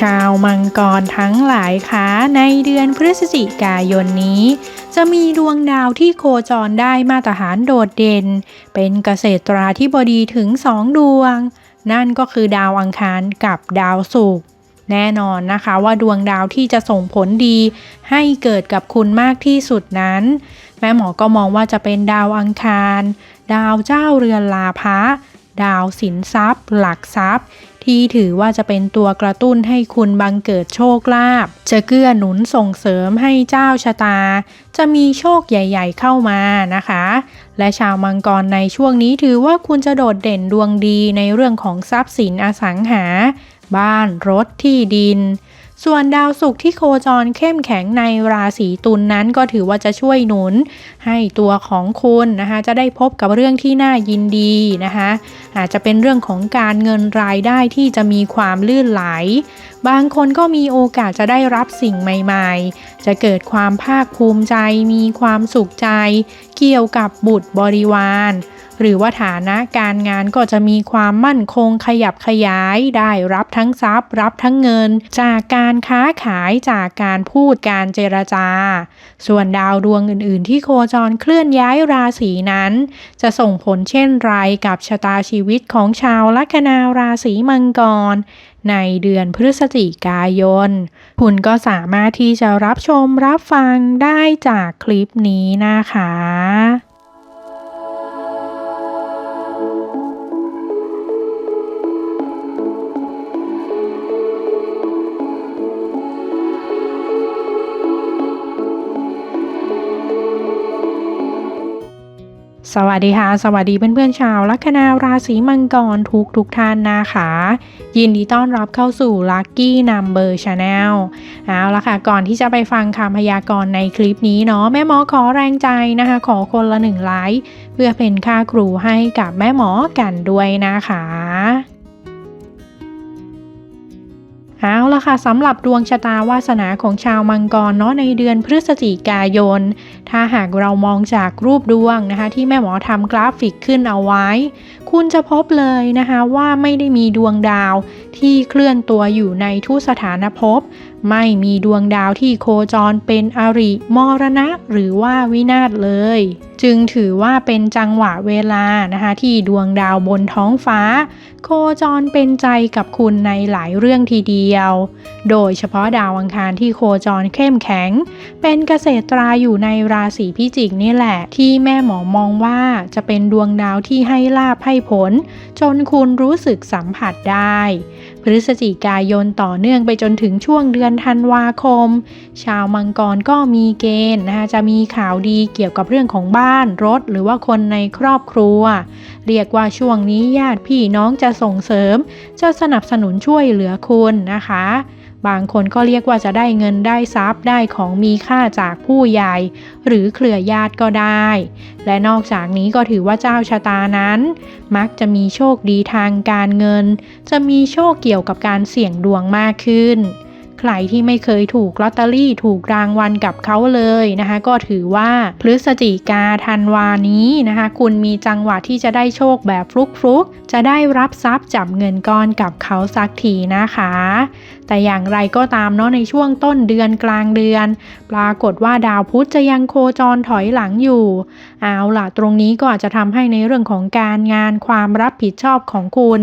ชาวมังกรทั้งหลายคะในเดือนพฤศจิกายนนี้ จะมีดวงดาวที่โคจรได้มาตรฐานโดดเด่น เป็นเกษตราธิบดีถึงสองดวง นั่นก็คือดาวอังคารกับดาวศุกร์แน่นอนนะคะว่าดวงดาวที่จะส่งผลดี ให้เกิดกับคุณมากที่สุดนั้น แม่หมอก็มองว่าจะเป็นดาวอังคาร ดาวเจ้าเรือนลาภะดาวสินทรัพย์ หลักทรัพย์ ที่ถือว่าจะเป็นตัวกระตุ้นให้คุณบังเกิดโชคลาภจะเกื้อหนุนส่งเสริมให้เจ้าชะตา จะมีโชคใหญ่ ๆ เข้ามานะคะ และชาวมังกรในช่วงนี้ถือว่าคุณจะโดดเด่นดวงดีในเรื่องของทรัพย์สินอสังหา บ้านรถที่ดิน ส่วนดาวศุกร์ที่โคจรเข้มแข็งในราศีตุลนนั้นก็ถือว่าจะช่วยหนุน ให้ตัวของคุณนะคะจะได้พบกับเรื่องที่น่ายินดีนะคะอาจจะเป็นเรื่องของการเงินรายได้ที่จะมีความลื่นไหล บางคนก็มีโอกาสจะได้รับสิ่งใหม่ๆ จะเกิดความภาคภูมิใจ มีความสุขใจ เกี่ยวกับบุตรบริวารหรือว่าฐานะการงานก็จะมีความมั่นคงขยับขยาย ได้รับทั้งทรัพย์ รับทั้งเงิน จากการการค้าขายจากการพูดการเจรจา ส่วนดาวดวงอื่นๆ ที่โคจรเคลื่อนย้ายราศีนั้น จะส่งผลเช่นไรกับชะตาชีวิตของชาวลัคนาราศีมังกร ในเดือนพฤศจิกายน คุณก็สามารถที่จะรับชมรับฟังได้จากคลิปนี้นะคะ สวัสดีค่ะ สวัสดีเพื่อนๆชาวลัคนาราศีมังกรทุกทุกท่านนะคะ ยินดีต้อนรับเข้าสู่ Lucky Number Channel เอาละค่ะ ก่อนที่จะไปฟังคำพยากรณ์ในคลิปนี้เนาะแม่หมอขอแรงใจนะคะ ขอคนละหนึ่งไลค์เพื่อเป็นค่าครูให้กับแม่หมอกันด้วยนะคะ เอาละค่ะสำหรับดวงชะตาวาสนาของชาวมังกรเนาะในเดือนพฤศจิกายน ถ้าหากเรามองจากรูปดวงนะคะ ที่แม่หมอทำกราฟิกขึ้นเอาไว้ คุณจะพบเลยนะคะว่าไม่ได้มีดวงดาวที่เคลื่อนตัวอยู่ในทุสถานภพไม่มีดวงดาวที่โคจรเป็นอริมรณะ หรือว่าวินาศเลย จึงถือว่าเป็นจังหวะเวลานะคะที่ดวงดาวบนท้องฟ้า โคจรเป็นใจกับคุณในหลายเรื่องทีเดียว โดยเฉพาะดาวอังคารที่โคจรเข้มแข็ง เป็นเกษตราอยู่ในราศีพิจิกนี่แหละ ที่แม่หมอมองว่าจะเป็นดวงดาวที่ให้ลาภให้ผล จนคุณรู้สึกสัมผัสได้ พฤศจิกายนต่อเนื่องไปจนถึงช่วงเดือนธันวาคม ชาวมังกรก็มีเกณฑ์นะคะจะมีข่าวดีเกี่ยวกับเรื่องของบ้านรถ หรือว่าคนในครอบครัว เรียกว่าช่วงนี้ญาติพี่น้องจะส่งเสริม จะสนับสนุนช่วยเหลือคุณนะคะ บางคนก็เรียกว่าจะได้เงินได้ทรัพย์ได้ของมีค่าจากผู้ใหญ่ หรือเครือญาติก็ได้ และนอกจากนี้ก็ถือว่าเจ้าชะตานั้น มักจะมีโชคดีทางการเงิน จะมีโชคเกี่ยวกับการเสี่ยงดวงมากขึ้น ใครที่ไม่เคยถูกลอตเตอรี่ถูกรางวัลกับเขาเลยนะคะ ก็ถือว่าพฤศจิกาธันวานี้นะคะ คุณมีจังหวะที่จะได้โชคแบบฟลุกๆ จะได้รับทรัพย์จับเงินก้อนกับเขาสักทีนะคะ แต่อย่างไรก็ตามเนาะในช่วงต้นเดือนกลางเดือน ปรากฏว่าดาวพุธจะยังโคจรถอยหลังอยู่ เอาล่ะตรงนี้ก็อาจจะทำให้ในเรื่องของการงานความรับผิดชอบของคุณ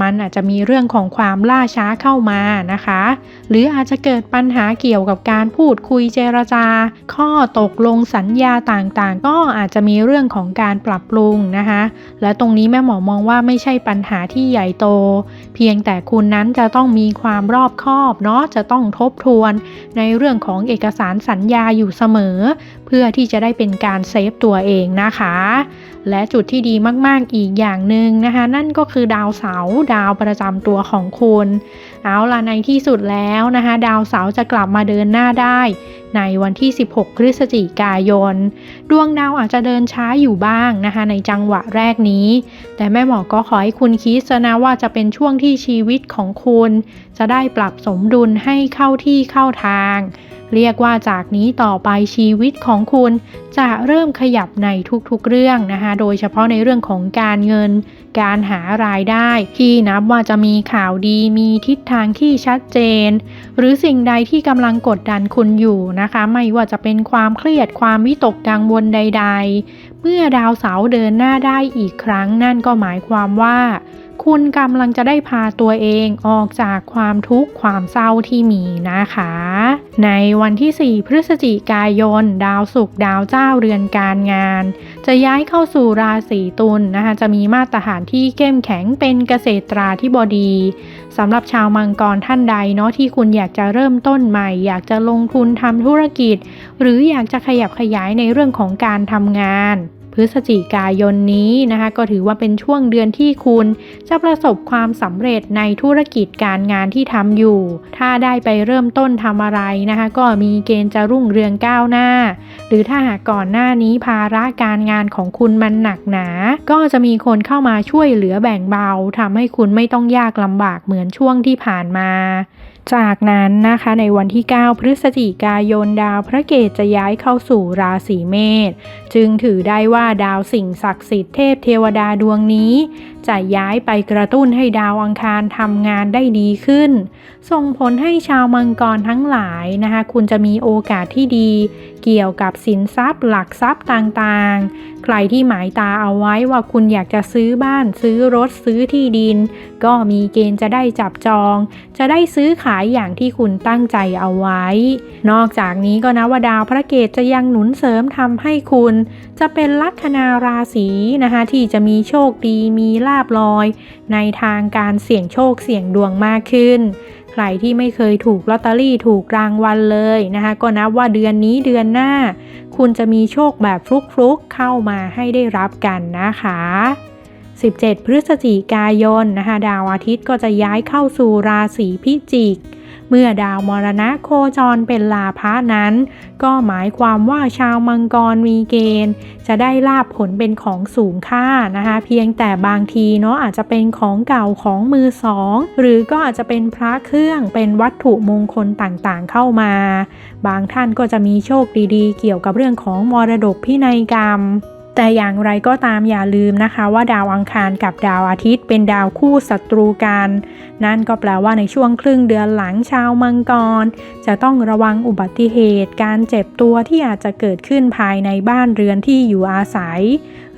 มันอาจจะมีเรื่องของความล่าช้าเข้ามานะคะ หรืออาจจะเกิดปัญหาเกี่ยวกับการพูดคุยเจรจา ข้อตกลงสัญญาต่างๆ ก็อาจจะมีเรื่องของการปรับปรุงนะคะ และตรงนี้แม่หมอมองว่าไม่ใช่ปัญหาที่ใหญ่โต เพียงแต่คุณนั้นจะต้องมีความรอบคอบเนาะจะต้องทบทวนในเรื่องของเอกสารสัญญาอยู่เสมอ เพื่อที่จะได้เป็นการเซฟตัวเองนะคะ และจุดที่ดีมากๆอีกอย่างหนึ่งนะคะ นั่นก็คือดาวเสาร์ดาวประจำตัวของคุณ เอาล่ะในที่สุดแล้วนะคะ ดาวเสาร์จะกลับมาเดินหน้าได้ ในวันที่ 16 พฤศจิกายน ดวงดาวอาจจะเดินช้าอยู่บ้างนะคะ ในจังหวะแรกนี้ แต่แม่หมอก็ขอให้คุณคิดนะว่าจะเป็นช่วงที่ชีวิตของคุณ จะได้ปรับสมดุลให้เข้าที่เข้าทาง เรียกว่าจากนี้ต่อไปชีวิตของคุณจะเริ่มขยับในทุกๆเรื่องนะคะ โดยเฉพาะในเรื่องของการเงิน การหารายได้ ที่นับว่าจะมีข่าวดีมีทิศทางที่ชัดเจน หรือสิ่งใดที่กำลังกดดันคุณอยู่นะคะ ไม่ว่าจะเป็นความเครียดความวิตกกังวลใด ๆ เมื่อดาวเสาร์เดินหน้าได้อีกครั้งนั่นก็หมายความว่า คุณกำลังจะได้พาตัวเองออกจากความทุกข์ความเศร้าที่มีนะคะ ในวันที่ 4 พฤศจิกายน ดาวศุกร์ดาวเจ้าเรือนการงาน จะย้ายเข้าสู่ราศีตุลนะคะจะมีมาตรฐานที่เข้มแข็งเป็นเกษตราธิบดีสำหรับชาวมังกรท่านใดเนาะที่คุณอยากจะเริ่มต้นใหม่ อยากจะลงทุนทำธุรกิจ หรืออยากจะขยับขยายในเรื่องของการทำงาน พฤศจิกายนนี้นะคะ ก็ถือว่าเป็นช่วงเดือนที่คุณจะประสบความสำเร็จในธุรกิจการงานที่ทำอยู่ ถ้าได้ไปเริ่มต้นทำอะไรนะคะ ก็มีเกณฑ์จะรุ่งเรืองก้าวหน้า หรือถ้าหากก่อนหน้านี้ภาระการงานของคุณมันหนักหนา ก็จะมีคนเข้ามาช่วยเหลือแบ่งเบาทำให้คุณไม่ต้องยากลำบากเหมือนช่วงที่ผ่านมา จากนั้นนะคะในวันที่ 9 พฤศจิกายนดาวพระเกตจะย้ายเข้าสู่ราศีเมษจึงถือได้ว่าดาวสิ่งศักดิ์สิทธิ์เทพเทวดาดวงนี้จะย้ายไปกระตุ้นให้ดาวอังคารทำงานได้ดีขึ้น ส่งผลให้ชาวมังกรทั้งหลายนะคะ คุณจะมีโอกาสที่ดี เกี่ยวกับสินทรัพย์ หลักทรัพย์ต่างๆ ใครที่หมายตาเอาไว้ว่าคุณอยากจะซื้อบ้าน ซื้อรถซื้อที่ดิน ก็มีเกณฑ์จะได้จับจอง จะได้ซื้อขายอย่างที่คุณตั้งใจเอาไว้ นอกจากนี้ก็นะว่าดาวพระเกตจะยังหนุนเสริมทำให้คุณ จะเป็นลัคนาราศีนะคะที่จะมีโชคดีมีลาบลอย ในทางการเสี่ยงโชคเสี่ยงดวงมากขึ้น ใครที่ไม่เคยถูกลอตเตอรี่ถูกรางวัลเลยนะคะ ก็นับว่าเดือนนี้เดือนหน้า คุณจะมีโชคแบบฟลุกๆเข้ามาให้ได้รับกันนะคะ 17 พฤศจิกายนนะคะ ดาวอาทิตย์ก็จะย้ายเข้าสู่ราศีพิจิก เมื่อดาวมรณะโคจรเป็นลาภะนั้น ก็หมายความว่าชาวมังกรมีเกณฑ์ จะได้ลาบผลเป็นของสูงค่านะคะเพียงแต่บางทีเนาะอาจจะเป็นของเก่าของมือสองหรือก็อาจจะเป็นพระเครื่องเป็นวัตถุมงคลต่างๆเข้ามา บางท่านก็จะมีโชคดีๆ เกี่ยวกับเรื่องของมรดกพินัยกรรม แต่อย่างไรก็ตามอย่าลืมนะคะ ว่าดาวอังคารกับดาวอาทิตย์ เป็นดาวคู่ศัตรูกัน นั่นก็แปลว่าในช่วงครึ่งเดือนหลังชาวมังกร จะต้องระวังอุบัติเหตุ การเจ็บตัวที่อาจจะเกิดขึ้นภายในบ้านเรือนที่อยู่อาศัย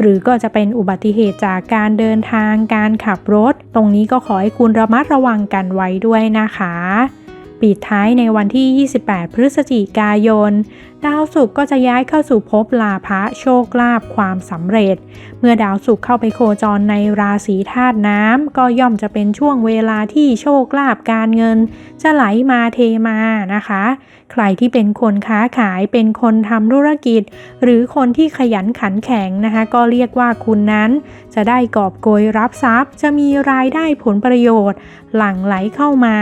หรือก็จะเป็นอุบัติเหตุจากการเดินทางการขับรถ ตรงนี้ก็ขอให้คุณระมัดระวังกันไว้ด้วยนะคะ ปิดท้ายในวันที่ 28 พฤศจิกายน ดาวศุกร์ก็จะย้ายเข้าสู่ภพลาภะโชคลาภความสำเร็จ เมื่อดาวศุกร์เข้าไปโคจรในราศีธาตุน้ำก็ย่อมจะเป็นช่วงเวลาที่โชคลาภการเงิน จะไหลมาเทมานะคะ ใครที่เป็นคนค้าขายเป็นคนทำธุรกิจ หรือคนที่ขยันขันแข็งนะคะ ก็เรียกว่าคุณนั้น จะได้กอบโกยรับทรัพย์ จะมีรายได้ผลประโยชน์ หลั่งไหลเข้ามา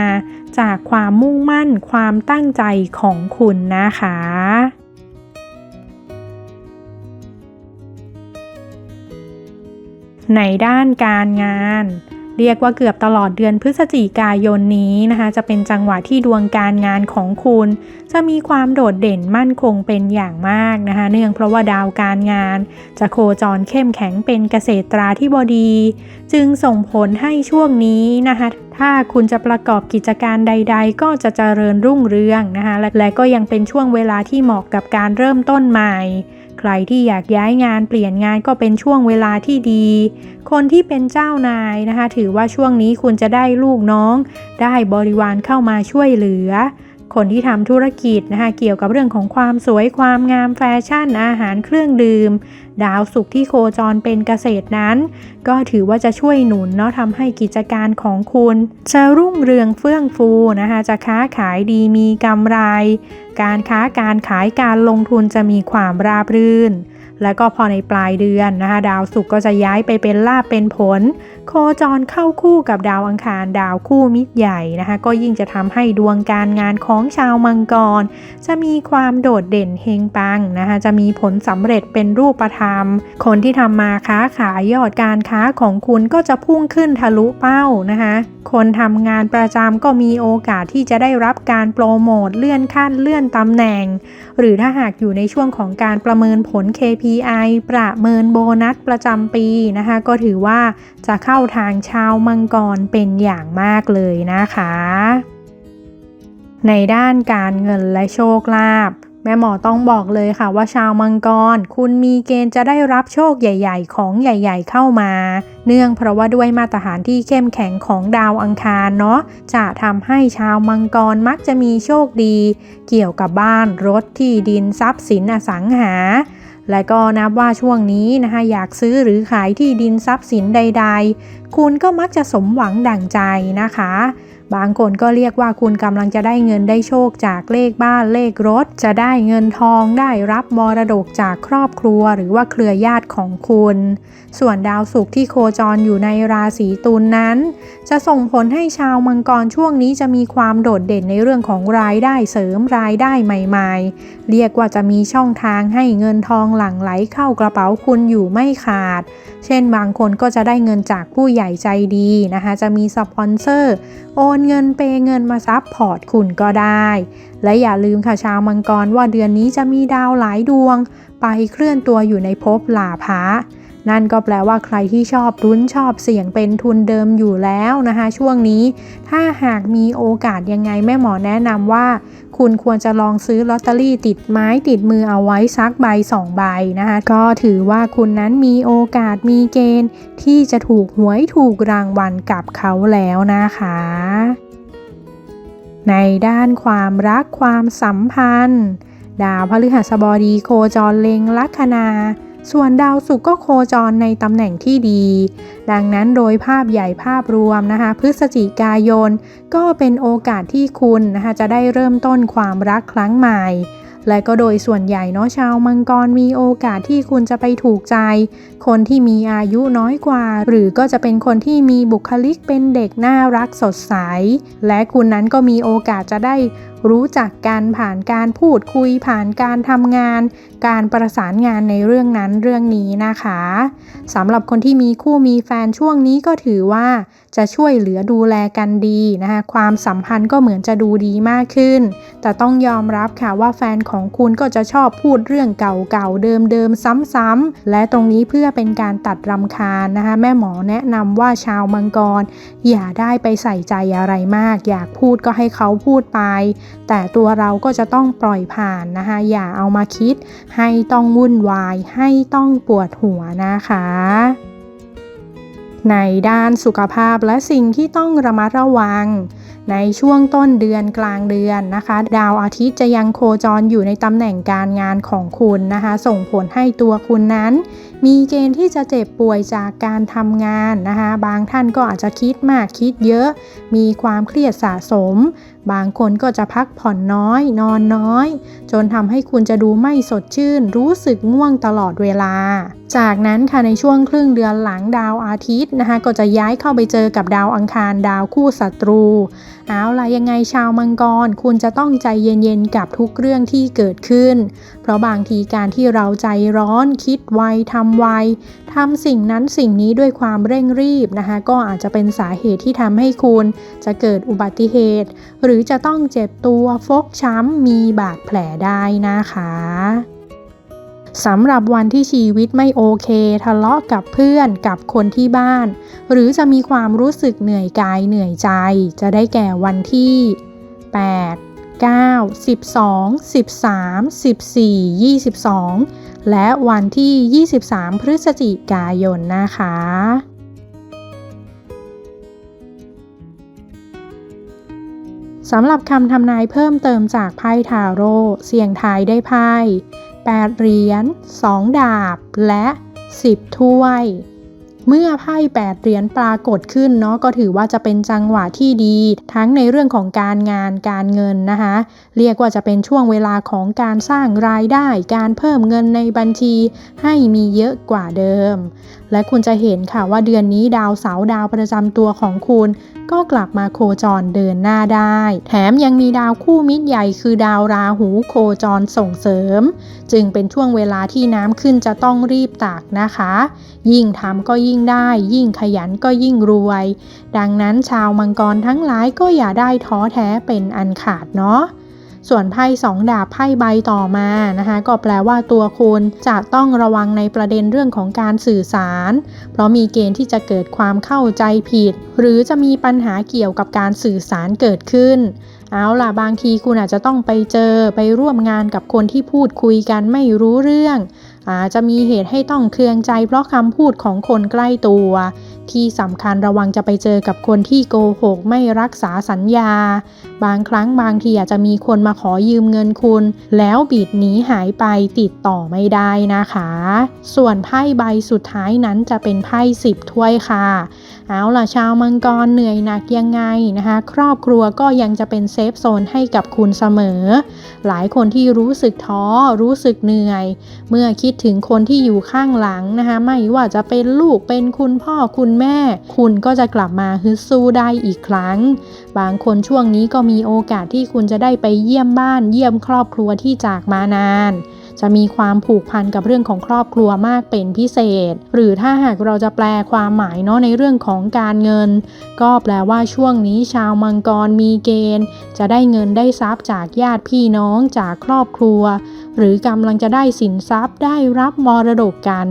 จากความมุ่งมั่นความตั้งใจของคุณนะคะ ในด้านการงาน เรียกว่าเกือบตลอดเดือนพฤศจิกายนนี้นะคะ จะเป็นจังหวะที่ดวงการงานของคุณ จะมีความโดดเด่นมั่นคงเป็นอย่างมากนะคะ เนื่องเพราะว่าดาวการงาน จะโคจรเข้มแข็งเป็นเกษตราธิบดี จึงส่งผลให้ช่วงนี้นะคะถ้าคุณจะประกอบกิจการใด ๆ ก็จะเจริญรุ่งเรืองนะคะและก็ยังเป็นช่วงเวลาที่เหมาะกับการเริ่มต้นใหม่ ใครที่อยากย้ายงานเปลี่ยนงานก็เป็นช่วงเวลาที่ดี คนที่เป็นเจ้านายนะคะ ถือว่าช่วงนี้คุณจะได้ลูกน้อง ได้บริวารเข้ามาช่วยเหลือ คนที่ทำธุรกิจนะคะเกี่ยวกับเรื่องของความสวยความงามแฟชั่น อาหารเครื่องดื่ม ดาวสุกที่โคจรเป็นเกษตรนั้น ก็ถือว่าจะช่วยหนุนเนาะทำให้กิจการของคุณจะรุ่งเรืองเฟื่องฟูนะคะจะค้าขายดีมีกำไร การค้าการขายการลงทุนจะมีความราบรื่น แล้วก็พอในปลายเดือนนะคะ ดาวศุกร์ก็จะย้ายไปเป็นลาบเป็นผล โคจรเข้าคู่กับดาวอังคาร ดาวคู่มิตรใหญ่นะคะ ก็ยิ่งจะทำให้ดวงการงานของชาวมังกร จะมีความโดดเด่นเฮงปังนะคะ จะมีผลสำเร็จเป็นรูปธรรม คนที่ทำมาค้าขายยอดการค้าของคุณก็จะพุ่งขึ้นทะลุเป้านะคะ คนทำงานประจำก็มีโอกาสที่จะได้รับการโปรโมทเลื่อนขั้นเลื่อนตำแหน่ง หรือถ้าหากอยู่ในช่วงของการประเมินผล KPI ประเมินโบนัสประจำปีนะคะ ก็ถือว่าจะเข้าทางชาวมังกรเป็นอย่างมากเลยนะคะ ในด้านการเงินและโชคลาภแม่หมอต้องบอกเลยค่ะว่าชาวมังกร คุณมีเกณฑ์จะได้รับโชคใหญ่ ๆ ของใหญ่ ๆ เข้ามา เนื่องเพราะว่าด้วยมาตรฐานที่เข้มแข็งของดาวอังคารเนาะจะทำให้ชาวมังกรมักจะมีโชคดี เกี่ยวกับบ้านรถที่ดินทรัพย์สินอสังหา และก็นับว่าช่วงนี้นะคะอยากซื้อหรือขายที่ดินทรัพย์สินใด ๆ คุณก็มักจะสมหวังดั่งใจนะคะ บางคนก็เรียกว่าคุณกำลังจะได้เงินได้โชคจากเลขบ้านเลขรถ จะได้เงินทองได้รับมรดกจากครอบครัวหรือว่าเครือญาติของคุณ ส่วนดาวศุกร์ที่โคจรอยู่ในราศีตุลนนั้น จะส่งผลให้ชาวมังกรช่วงนี้จะมีความโดดเด่นในเรื่องของรายได้เสริมรายได้ใหม่ๆ เรียกว่าจะมีช่องทางให้เงินทองหลั่งไหลเข้ากระเป๋าคุณอยู่ไม่ขาด เช่นบางคนก็จะได้เงินจากผู้ใหญ่ใจดีนะคะ จะมีสปอนเซอร์โอนเงินเปย์เงินมาซับพอร์ตคุณก็ได้ และอย่าลืมค่ะชาวมังกรว่าเดือนนี้จะมีดาวหลายดวง ไปเคลื่อนตัวอยู่ในภพลาภะ นั่นก็แปลว่าใครที่ชอบรุ้นชอบเสี่ยงเป็นทุนเดิมอยู่แล้วนะคะช่วงนี้ ถ้าหากมีโอกาสยังไงแม่หมอแนะนำว่า คุณควรจะลองซื้อลอตเตอรี่ติดไม้ติดมือเอาไว้สักใบสองใบนะคะก็ถือว่าคุณนั้นมีโอกาสมีเกณฑ์ ที่จะถูกหวยถูกรางวัลกับเขาแล้วนะคะในด้านความรักความสัมพันธ์ ดาวพฤหัสบดีโคจรเล็งลัคนา ส่วนดาวศุกร์ก็โคจรในตำแหน่งที่ดี ดังนั้นโดยภาพใหญ่ภาพรวมนะคะ พฤศจิกายน ก็เป็นโอกาสที่คุณนะคะจะได้เริ่มต้นความรักครั้งใหม่ และก็โดยส่วนใหญ่เนาะชาวมังกรมีโอกาสที่คุณจะไปถูกใจ คนที่มีอายุน้อยกว่า หรือก็จะเป็นคนที่มีบุคลิกเป็นเด็กน่ารักสดใส และคุณนั้นก็มีโอกาสจะได้ รู้จักกันผ่านการพูดคุยผ่านการทำงาน การประสานงานในเรื่องนั้นเรื่องนี้นะคะสำหรับคนที่มีคู่มีแฟนช่วงนี้ก็ถือว่าจะช่วยเหลือดูแลกันดีนะคะความสัมพันธ์ก็เหมือนจะดูดีมากขึ้น แต่ต้องยอมรับค่ะว่าแฟนของคุณก็จะชอบพูดเรื่องเก่าๆเดิมๆซ้ำๆและตรงนี้เพื่อเป็นการตัดรำคาญนะคะแม่หมอแนะนำว่าชาวมังกร อย่าได้ไปใส่ใจอะไรมาก อยากพูดก็ให้เขาพูดไปแต่ตัวเราก็จะต้องปล่อยผ่านนะคะอย่าเอามาคิด ให้ต้องวุ่นวาย ให้ต้องปวดหัวนะคะในด้านสุขภาพและสิ่งที่ต้องระมัดระวัง ในช่วงต้นเดือนกลางเดือนนะคะ ดาวอาทิตย์จะยังโคจรอยู่ในตำแหน่งการงานของคุณนะคะ ส่งผลให้ตัวคุณนั้น มีเกณฑ์ที่จะเจ็บป่วยจากการทำงานนะคะ บางท่านก็อาจจะคิดมากคิดเยอะ มีความเครียดสะสม บางคนก็จะพักผ่อนน้อย นอนน้อย จนทำให้คุณจะดูไม่สดชื่น รู้สึกง่วงตลอดเวลา จากนั้นค่ะในช่วงครึ่งเดือนหลังดาวอาทิตย์นะคะ ก็จะย้ายเข้าไปเจอกับดาวอังคารดาวคู่ศัตรู เอาล่ะยังไงชาวมังกรคุณจะต้องใจเย็นๆกับทุกเรื่องที่เกิดขึ้น เพราะบางทีการที่เราใจร้อนคิดไวทำไวทำสิ่งนั้นสิ่งนี้ด้วยความเร่งรีบนะคะ ก็อาจจะเป็นสาเหตุที่ทำให้คุณจะเกิดอุบัติเหตุ หรือจะต้องเจ็บตัวฟกช้ำมีบาดแผลได้นะคะ สำหรับวันที่ชีวิตไม่โอเค ทะเลาะกับเพื่อนกับคนที่บ้าน หรือจะมีความรู้สึกเหนื่อยกายเหนื่อยใจ จะได้แก่วันที่ 8 9 12 13 14 22 และวันที่ 23 พฤศจิกายนนะคะสำหรับคำทำนายเพิ่มเติมจากไพ่ทาโร่เสี่ยงทายได้ไพ่ 8 เหรียญ 2 ดาบ และ 10 ถ้วย เมื่อไพ่แปดเหรียญปรากฏขึ้นเนาะก็ถือว่าจะเป็นจังหวะที่ดี ทั้งในเรื่องของการงานการเงินนะคะ เรียกว่าจะเป็นช่วงเวลาของการสร้างรายได้ การเพิ่มเงินในบัญชีให้มีเยอะกว่าเดิม และคุณจะเห็นค่ะว่าเดือนนี้ดาวเสาร์ดาวประจำตัวของคุณ ก็กลับมาโคจรเดินหน้าได้ แถมยังมีดาวคู่มิตรใหญ่คือดาวราหูโคจรส่งเสริม จึงเป็นช่วงเวลาที่น้ำขึ้นจะต้องรีบตักนะคะ ยิ่งทำก็ยิ่งได้ ยิ่งขยันก็ยิ่งรวย ดังนั้นชาวมังกรทั้งหลายก็อย่าได้ท้อแท้เป็นอันขาดเนาะ ส่วนไพ่สองดาบไพ่ใบต่อมานะคะก็แปลว่าตัวคุณจะต้องระวังในประเด็นเรื่องของการสื่อสาร เพราะมีเกณฑ์ที่จะเกิดความเข้าใจผิด หรือจะมีปัญหาเกี่ยวกับการสื่อสารเกิดขึ้นเอาล่ะบางทีคุณอาจจะต้องไปเจอไปร่วมงานกับคนที่พูดคุยกันไม่รู้เรื่องอาจจะมีเหตุให้ต้องเคืองใจเพราะคำพูดของคนใกล้ตัว ที่สำคัญระวังจะไปเจอกับคนที่โกหกไม่รักษาสัญญา บางครั้งบางทีอาจจะมีคนมาขอยืมเงินคุณ แล้วบิดหนีหายไปติดต่อไม่ได้นะคะ ส่วนไพ่ใบสุดท้ายนั้นจะเป็นไพ่สิบถ้วยค่ะ เอาล่ะชาวมังกรเหนื่อยหนักยังไงนะคะ ครอบครัวก็ยังจะเป็นเซฟโซนให้กับคุณเสมอ หลายคนที่รู้สึกท้อรู้สึกเหนื่อย เมื่อคิดถึงคนที่อยู่ข้างหลังนะคะ ไม่ว่าจะเป็นลูกเป็นคุณพ่อคุณแม่ คุณก็จะกลับมาฮึดสู้ได้อีกครั้ง บางคนช่วงนี้ก็มีโอกาสที่คุณจะได้ไปเยี่ยมบ้าน เยี่ยมครอบครัวที่จากมานาน จะมีความผูกพันกับเรื่องของครอบครัวมากเป็นพิเศษ หรือถ้าหากเราจะแปลความหมายเนาะในเรื่องของการเงิน ก็แปลว่าช่วงนี้ชาวมังกรมีเกณฑ์ จะได้เงินได้ทรัพย์จากญาติพี่น้องจากครอบครัว หรือกำลังจะได้สินทรัพย์ได้รับมรดกกัน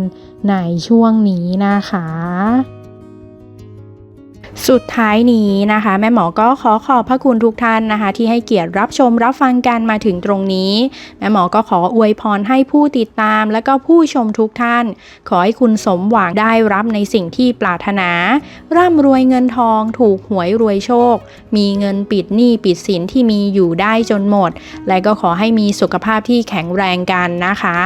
ในช่วงนี้นะคะ สุดท้ายนี้นะคะ แม่หมอก็ขอขอบพระคุณทุกท่านนะคะ ที่ให้เกียรติรับชมรับฟังกันมาถึงตรงนี้ แม่หมอก็ขออวยพรให้ผู้ติดตาม และก็ผู้ชมทุกท่าน ขอให้คุณสมหวังได้รับในสิ่งที่ปรารถนา ร่ำรวยเงินทองถูกหวยรวยโชค มีเงินปิดหนี้ปิดสินที่มีอยู่ได้จนหมด และก็ขอให้มีสุขภาพที่แข็งแรงกันนะคะ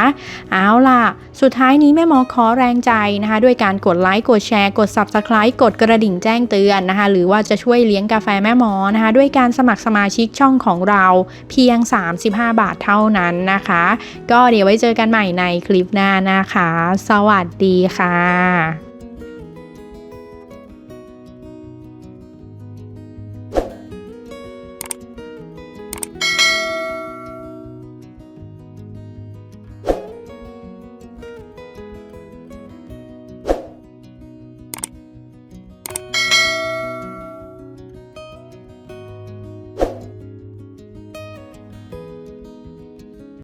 เอาล่ะ สุดท้ายนี้แม่หมอขอแรงใจนะคะ ด้วยการกดไลค์กดแชร์กด Subscribe กดกระดิ่งแจ้งเตือนเตือนนะคะ หรือว่าจะช่วยเลี้ยงกาแฟแม่หมอนะคะ ด้วยการสมัครสมาชิกช่องของเราเพียง 35 บาทเท่านั้นนะคะ ก็เดี๋ยวไว้เจอกันใหม่ในคลิปหน้านะคะ สวัสดีค่ะ